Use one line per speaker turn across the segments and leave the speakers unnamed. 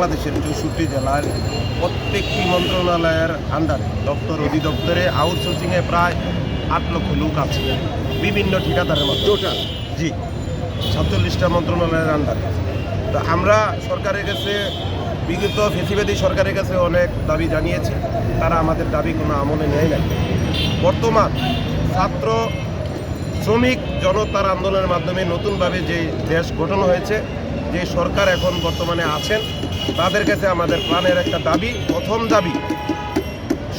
বাংলাদেশের চৌষট্টি জেলার প্রত্যেকটি মন্ত্রণালয়ের আন্ডারে দপ্তর অধিদপ্তরে আউটসোর্সিংয়ে প্রায় আট লক্ষ লোক আছে। বিভিন্ন ঠিকাদারের মধ্যে
টোটাল
জি সাতচল্লিশটা মন্ত্রণালয়ের আন্ডারে। তো আমরা সরকারের কাছে বিগত ফেসিবাদী সরকারের কাছে অনেক দাবি জানিয়েছি। তারা আমাদের দাবি কোনো আমলে নেয় নাই। বর্তমান ছাত্র শ্রমিক জনতার আন্দোলনের মাধ্যমে নতুনভাবে যে দেশ গঠন হয়েছে যে সরকার এখন বর্তমানে আছেন তাদের কাছে আমাদের প্রাণের একটা দাবি প্রথম দাবি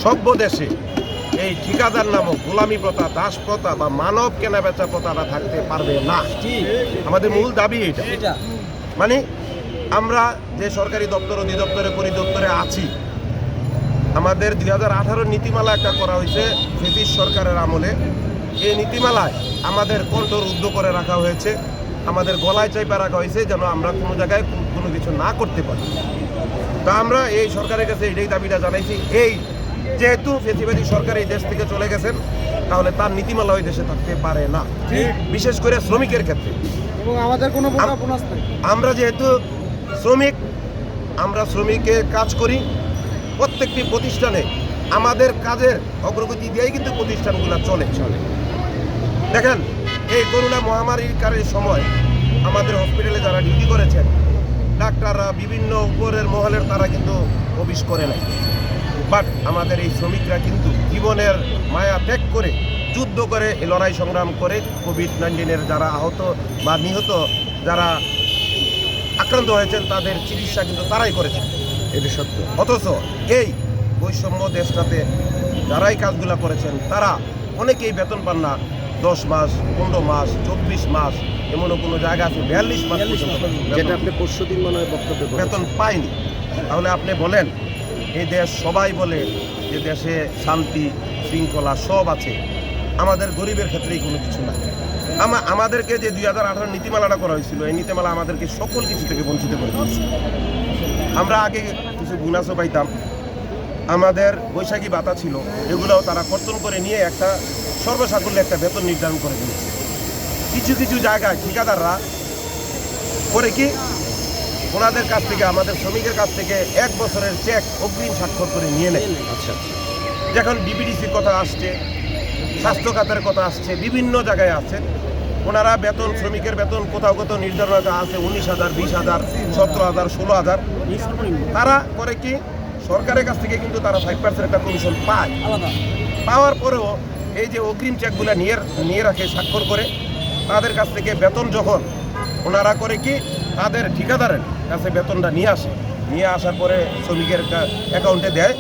সভ্য দেশে এই ঠিকাদার নামক গোলামী প্রথা দাস প্রথা বা মানব কেনাবেচা প্রথাটা থাকতে পারবে না। আমাদের মূল দাবি এটা মানে আমরা যে সরকারি দপ্তর অধিদপ্তরে পরিদপ্তরে আছি আমাদের দুই হাজার আঠারো নীতিমালা একটা করা হয়েছে ব্রিটিশ সরকারের আমলে। এই নীতিমালায় আমাদের কণ্ঠ রুদ্ধ করে রাখা হয়েছে। আমাদের গলায় চাইপা রাখা হয়েছে যেন আমরা কোনো জায়গায় কোনো কিছু না করতে পারি। তা আমরা এই সরকারের কাছে এটাই দাবিটা জানাইছি এই যেহেতু ফেসিবাদী সরকার এই দেশ থেকে চলে গেছেন তাহলে তার নীতিমালা ওই দেশে থাকতে পারে না। বিশেষ করে শ্রমিকের ক্ষেত্রে।
এবং আমাদের কোনো
আমরা যেহেতু শ্রমিক আমরা শ্রমিকে কাজ করি প্রত্যেকটি প্রতিষ্ঠানে আমাদের কাজের অগ্রগতি দিয়েই কিন্তু প্রতিষ্ঠানগুলো চলে। চলে। দেখেন এই করোনা মহামারীর কারের সময় আমাদের হসপিটালে যারা ডিউটি করেছেন ডাক্তাররা বিভিন্ন উপরের মহলের তারা কিন্তু অফিস করে নাই। বাট আমাদের এই শ্রমিকরা কিন্তু জীবনের মায়া ত্যাগ করে যুদ্ধ করে লড়াই সংগ্রাম করে কোভিড নাইন্টিনের যারা আহত বা নিহত যারা আক্রান্ত হয়েছেন তাদের চিকিৎসা কিন্তু তারাই করেছেন।
এটা সত্য।
অথচ এই বৈষম্য দেশটাতে যারাই কাজগুলো করেছেন তারা অনেকেই বেতন পান না। দশ মাস পনেরো মাস চব্বিশ মাস এমনও কোনো জায়গা আছে বিয়াল্লিশ মাস
যেটা আপনি পরশু দিন মনে হয় বক্তব্য
বেতন পায়নি। তাহলে আপনি বলেন এই দেশ সবাই বলে যে দেশে শান্তি শৃঙ্খলা সব আছে। আমাদের গরিবের ক্ষেত্রেই কোনো কিছু না আমা আমাদেরকে যে দুই হাজার আঠারো নীতিমালাটা করা হয়েছিল এই নীতিমালা আমাদেরকে সকল কিছু থেকে বঞ্চিত করে দিয়েছে। আমরা আগে কিছু বোনাসও পাইতাম। আমাদের বৈশাখী ভাতা ছিল এগুলোও তারা কর্তন করে নিয়ে একটা সর্বসাকুল্যে একটা বেতন নির্ধারণ করে দিয়েছে। কিছু কিছু জায়গায় ঠিকাদাররা করে কি? ওনাদের কাছ থেকে আমাদের শ্রমিকের কাছ থেকে এক বছরের চেক অগ্রিম স্বাক্ষর করে নিয়ে নেয়।
আচ্ছা আচ্ছা।
যখন বিবিডিসির কথা আসছে স্বাস্থ্য খাতের কথা আসছে বিভিন্ন জায়গায় আছে ওনারা বেতন শ্রমিকের বেতন কোথাও কোথাও নির্ধারণ আছে উনিশ হাজার বিশ হাজার সতেরো হাজার ষোলো হাজার। তারা করে কি? সরকারের কাছ থেকে কিন্তু তারা ফাইভ পার্সেন্ট একটা কমিশন পায়। পাওয়ার পরেও এই যে অগ্রিম চেকগুলো নিয়ে নিয়ে রাখে স্বাক্ষর করে তাদের কাছ থেকে বেতন যখন ওনারা করে কি তাদের ঠিকাদারের কাছে বেতনটা নিয়ে আসে। নিয়ে আসার পরে শ্রমিকের অ্যাকাউন্টে দেয়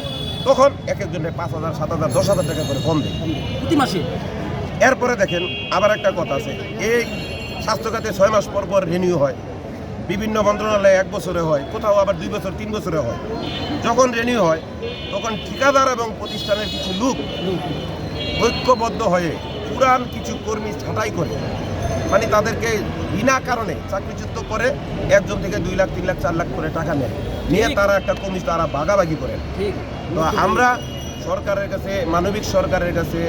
তখন এক একজনের পাঁচ হাজার সাত হাজার দশ হাজার টাকা করে কম দেয়।
প্রতি মাসে
এরপরে দেখেন আবার একটা কথা আছে। এই স্বাস্থ্য খাতে ছয় মাস পর পর রিনিউ হয়। বিভিন্ন মন্ত্রণালয়ে এক বছরে হয় কোথাও আবার দুই বছর তিন বছরে হয়। যখন রেনিউ হয় তখন ঠিকাদার এবং প্রতিষ্ঠানের কিছু লোক ঐক্যবদ্ধ হয়ে পুরান কিছু কর্মী ছাঁটাই করে। মানে তাদেরকে বিনা কারণে চাকরিচ্যুত করে একজন থেকে দুই লাখ তিন লাখ চার লাখ করে টাকা নেয়। নিয়ে তারা একটা কর্মী তারা ভাগাভাগি করে।
ঠিক।
তো আমরা সরকারের কাছে মানবিক সরকারের কাছে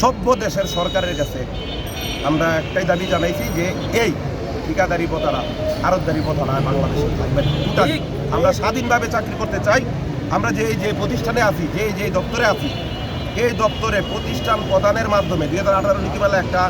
সভ্য দেশের সরকারের কাছে আমরা একটাই দাবি জানাইছি যে এই ঠিকাদারি প্রথারা আরতদারি প্রথারা বাংলাদেশে থাকবে আমরা স্বাধীনভাবে চাকরি করতে চাই। আমরা যে যে প্রতিষ্ঠানে আছি যে যে দপ্তরে আছি এই দপ্তরে প্রতিষ্ঠান প্রদানের মাধ্যমে দুই হাজার আঠারো নীতিমালা একটা